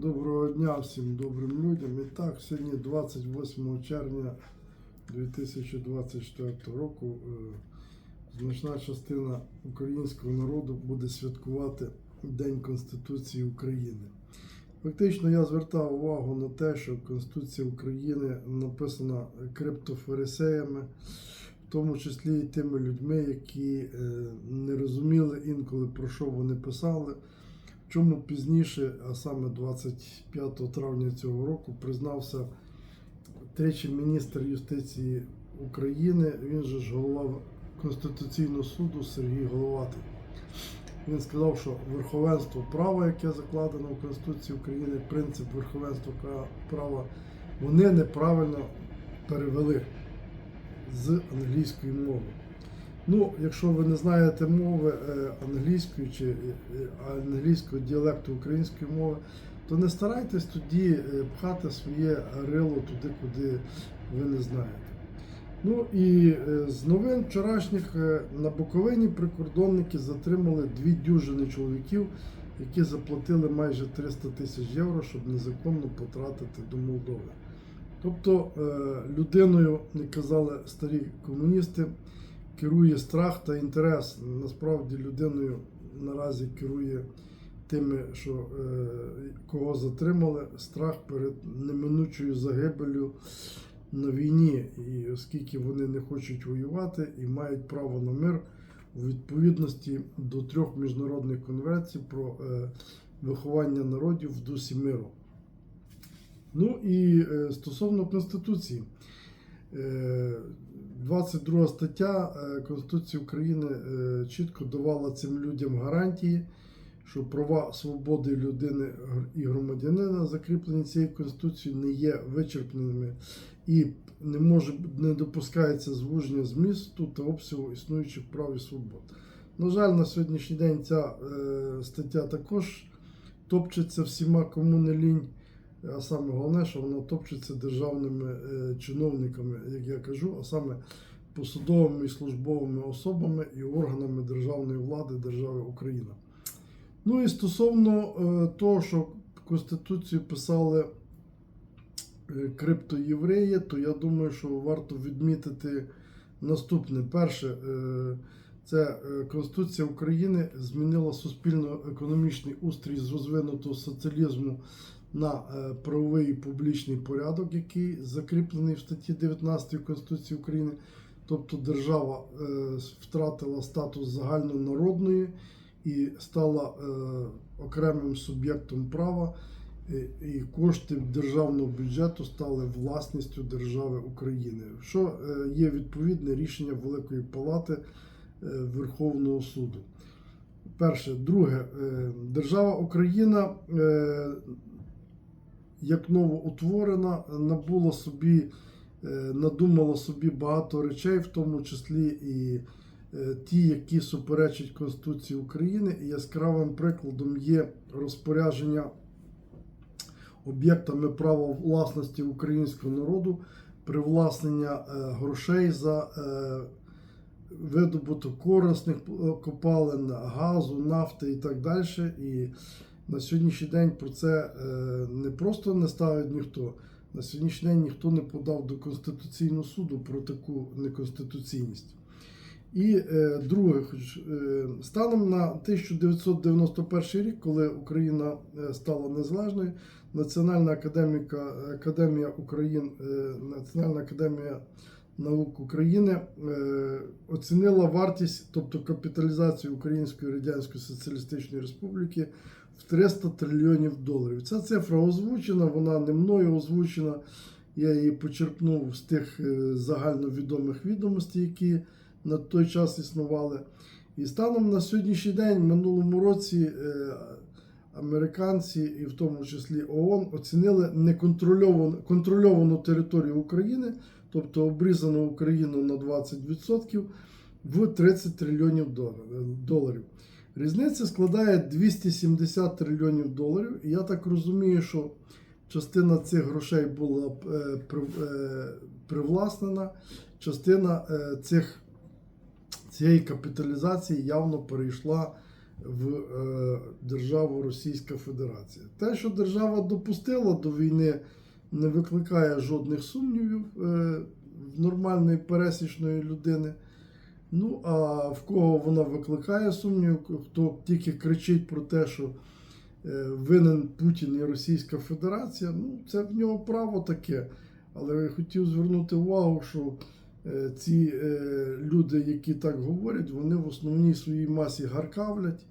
Доброго дня всім добрим людям. І так, сьогодні 28 червня 2024 року е, значна частина українського народу буде святкувати День Конституції України. Фактично я звертав увагу на те, що Конституція України написана криптофарисеями, в тому числі і тими людьми, які е, не розуміли інколи про що вони писали. Чому пізніше, а саме 25 травня цього року, признався тричі міністр юстиції України, він же ж голова Конституційного суду Сергій Головатий. Він сказав, що верховенство права, яке закладено в Конституції України, принцип верховенства права, вони неправильно перевели з англійської мови. Ну, якщо ви не знаєте мови е, англійської чи е, е, англійського діалекту української мови, то не старайтесь тоді пхати своє рило туди, куди ви не знаєте. Ну і з новин вчорашніх на Буковині прикордонники затримали дві дюжини чоловіків, які заплатили майже 300 тисяч євро, щоб незаконно потратити до Молдови. Тобто людиною, як казали старі комуністи, керує страх та інтерес. Насправді людиною наразі керує тими, що е, кого затримали, страх перед неминучою загибелю на війні, і оскільки вони не хочуть воювати і мають право на мир у відповідності до трьох міжнародних конвенцій про е, виховання народів в дусі миру. Ну і е, стосовно Конституції. Е, 22 стаття е, Конституції України е, чітко давала цим людям гарантії, що права свободи людини і громадянина, закріплені цією Конституцією, не є вичерпними і не може не допускається звуження змісту та обсягу існуючих прав і свобод. На жаль, на сьогоднішній день ця е, стаття також топчеться всіма, кому не лінь. А саме головне, що вона топчеться державними е, чиновниками, як я кажу, а саме посадовими і службовими особами і органами державної влади держави Україна. Ну і стосовно е, того, що Конституцію писали е, криптоєвреї, то я думаю, що варто відмітити наступне. Перше, це Конституція України змінила суспільно-економічний устрій з розвинутого соціалізму на е, правовий і публічний порядок, який закріплений в статті 19 Конституції України. Тобто держава е, втратила статус загальнонародної і стала е, окремим суб'єктом права, і- кошти державного бюджету стали власністю держави України, що є відповідне рішення Великої Палати Верховного суду. Перше, друге, держава Україна як новоутворена, набула собі, е, надумала собі багато речей, в тому числі і е, ті, які суперечать Конституції України. І яскравим прикладом є розпорядження об'єктами права власності українського народу, привласнення е, грошей за видобуток корисних копалин, газу, нафти і так далі. На сьогоднішній день про це е, не просто не ставить ніхто. На сьогоднішній день ніхто не подав до Конституційного суду про таку неконституційність. І е, друге, хоч, е, станом на 1991 рік, коли Україна стала незалежною, Національна академіка, Академія України, е, Національна академія наук України оцінила вартість, тобто капіталізацію Української Радянської Соціалістичної Республіки в 300 трильйонів доларів. Ця цифра озвучена, вона не мною озвучена. Я її почерпнув з тих е, загальновідомих відомостей, які на той час існували. І станом на сьогоднішній день, в минулому році, е, американці, і в тому числі ООН, оцінили неконтрольовану контрольовану територію України, тобто обрізану Україну на 20% в 30 трильйонів доларів. Різниця складає 270 трильйонів доларів. І я так розумію, що частина цих грошей була е, е, привласнена, частина е, цих, цієї капіталізації явно перейшла в державу Російська Федерація. Те, що держава допустила до війни, не викликає жодних сумнівів в нормальної пересічної людини. Ну, а в кого вона викликає сумнів, хто тільки кричить про те, що е, винен Путін і Російська Федерація, ну, це в нього право таке. Але я хотів звернути увагу, що е, ці е, люди, які так говорять, вони в основній своїй масі гаркавлять,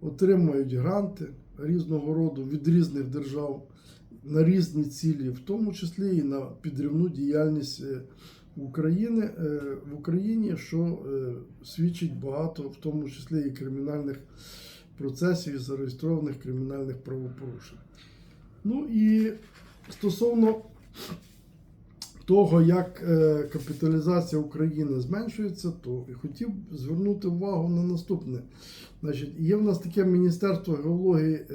отримують гранти різного роду від різних держав на різні цілі, в тому числі і на підривну діяльність України е, в Україні, що е, свідчить багато, в тому числі і кримінальних процесів, і зареєстрованих кримінальних правопорушень. Ну і стосовно того, як е, капіталізація України зменшується, то хотів звернути увагу на наступне. Значить, є в нас таке Міністерство геології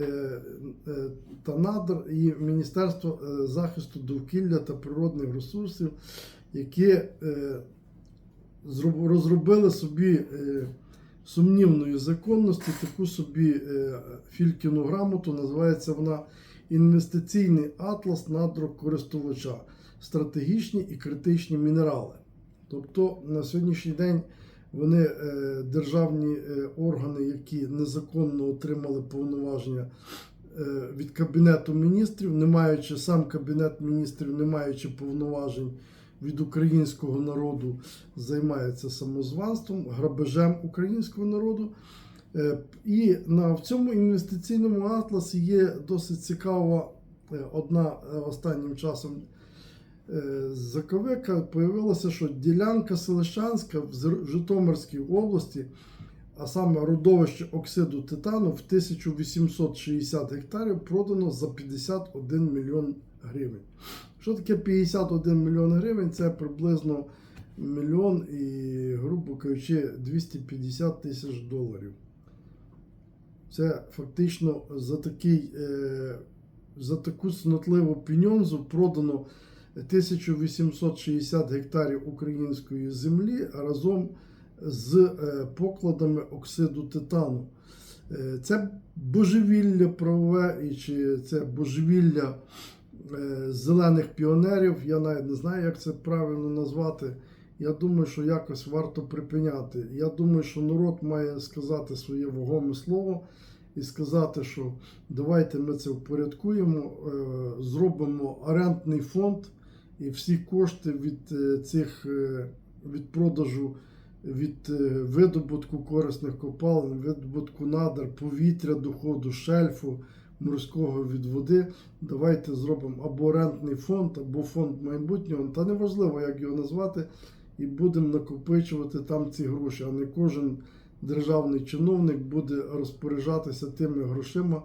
та надр і Міністерство захисту довкілля та природних ресурсів, які е, розробили собі е, сумнівної законності таку собі е, фількіну грамоту. Називається вона Інвестиційний атлас надрокористувача, стратегічні і критичні мінерали. Тобто на сьогоднішній день вони державні органи, які незаконно отримали повноваження від Кабінету міністрів, не маючи сам Кабінет міністрів, не маючи повноважень від українського народу, займається самозванством, грабежем українського народу. Е, І на в цьому інвестиційному атласі є досить цікава е, одна е, останнім часом заковика. Появилося, що ділянка Селищанська в Житомирській області, а саме родовище оксиду титану в 1860 гектарів продано за 51 мільйон гривень. Що таке 51 мільйон гривень? Це приблизно мільйон і, грубо кажучи, 250 тисяч доларів. Це фактично за такий, е, за таку снотливу пеньонзу продано 1860 гектарів української землі разом з е, покладами оксиду титану. Е, Це божевілля правове і чи це божевілля зелених піонерів. Я навіть не знаю, як це правильно назвати. Я думаю, що якось варто припиняти. Я думаю, що народ має сказати своє вагоме слово і сказати, що давайте ми це впорядкуємо, е, зробимо орендний фонд, і всі кошти від е, цих е, від продажу, від е, видобутку корисних копалин, видобутку надр, повітря, доходу, шельфу. Морського від води, давайте зробимо або орендний фонд, або фонд майбутнього, та неважливо, як його назвати, і будемо накопичувати там ці гроші, а не кожен державний чиновник буде розпоряджатися тими грошима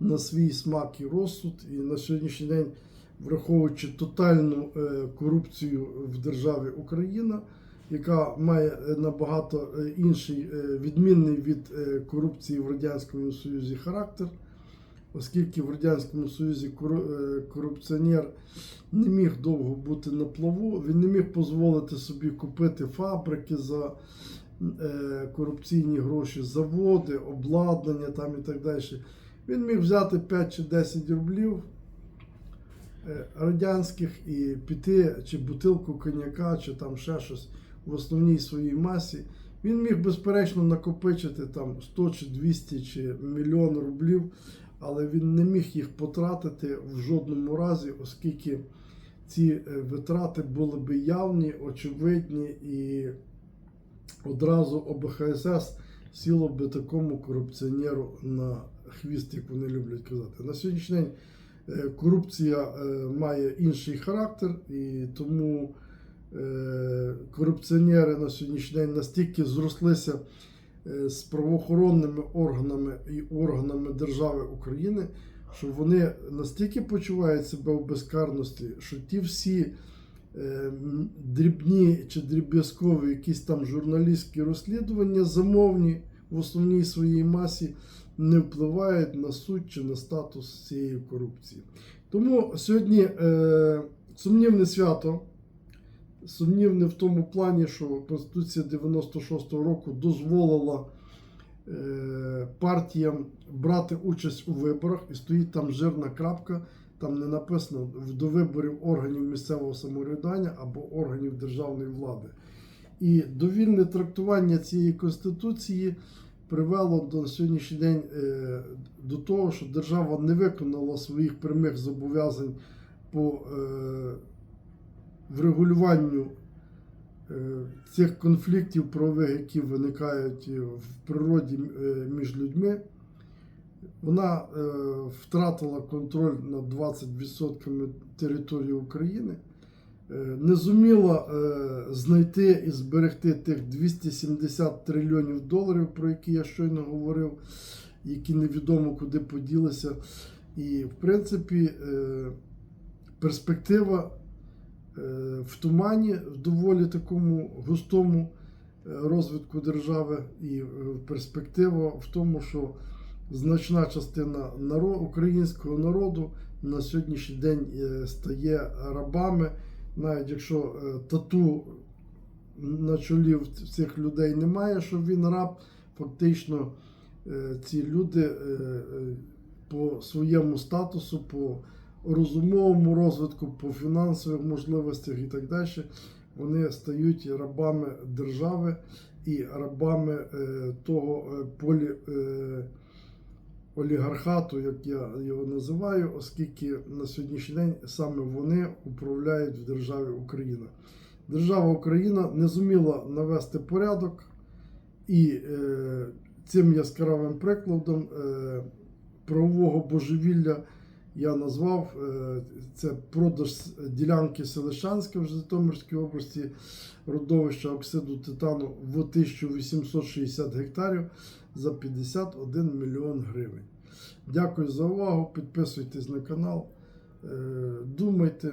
на свій смак і розсуд. І на сьогоднішній день, враховуючи тотальну е, корупцію в державі Україна, яка має е, набагато е, інший відмінний від корупції в Радянському Союзі характер. Оскільки в Радянському Союзі е, корупціонер не міг довго бути на плаву, він не міг дозволити собі купити фабрики за е, корупційні гроші, заводи, обладнання там і так далі. Він міг взяти 5 чи 10 рублів е, радянських і піти, чи бутилку коньяка, чи там ще щось в основній своїй масі. Він міг безперечно накопичити там 100 чи 200 чи мільйон рублів, але він не міг їх потратити в жодному разі, оскільки ці е, витрати були би явні, очевидні і одразу ОБХСС сіло би такому корупціонеру на хвіст, як вони люблять казати. На сьогоднішній день е, корупція е, має інший характер, і тому корупціонери на сьогоднішній день настільки зрослися з правоохоронними органами і органами держави України, що вони настільки почувають себе в безкарності, що ті всі е, дрібні чи дріб'язкові якісь там журналістські розслідування замовні в основній своїй масі не впливають на суть чи на статус цієї корупції. Тому сьогодні е, сумнівне свято. Сумнівне в тому плані, що Конституція 96-го року дозволила е, партіям брати участь у виборах, і стоїть там жирна крапка, там не написано до виборів органів місцевого самоврядування або органів державної влади. І довільне трактування цієї конституції привело до сьогоднішній день е, до того, що держава не виконала своїх прямих зобов'язань по е, врегулюванню е, цих конфліктів правових, які виникають в природі е, між людьми. Вона е, втратила контроль над 20% території України, не зуміла знайти і зберегти тих 270 трильйонів доларів, про які я щойно говорив, які невідомо куди поділися. І, в принципі, перспектива в тумані, в доволі такому густому е, розвитку держави, і е, перспектива в тому, що значна частина наро- українського народу на сьогоднішній день е, стає рабами, навіть якщо е, тату на чолі в цих людей немає, що він раб, фактично е, ці люди е, е, по своєму статусу, по розумовому розвитку, по фінансових можливостях і так далі, вони стають рабами держави і рабами е, того е, полі. е, олігархату, як я його називаю, оскільки на сьогоднішній день саме вони управляють в державі Україна. Держава Україна не зуміла навести порядок, і е, цим яскравим прикладом е, правового божевілля я назвав е, це продаж ділянки Селищанська в Житомирській області, родовища оксиду титану в 1860 гектарів за 51 мільйон гривень. Дякую за увагу. Підписуйтесь на канал, е, думайте,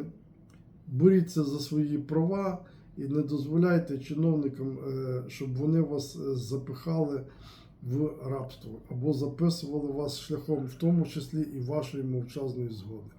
боріться за свої права і не дозволяйте чиновникам, е, щоб вони вас запихали в рабство або записували вас шляхом, в тому числі і вашої мовчазної згоди.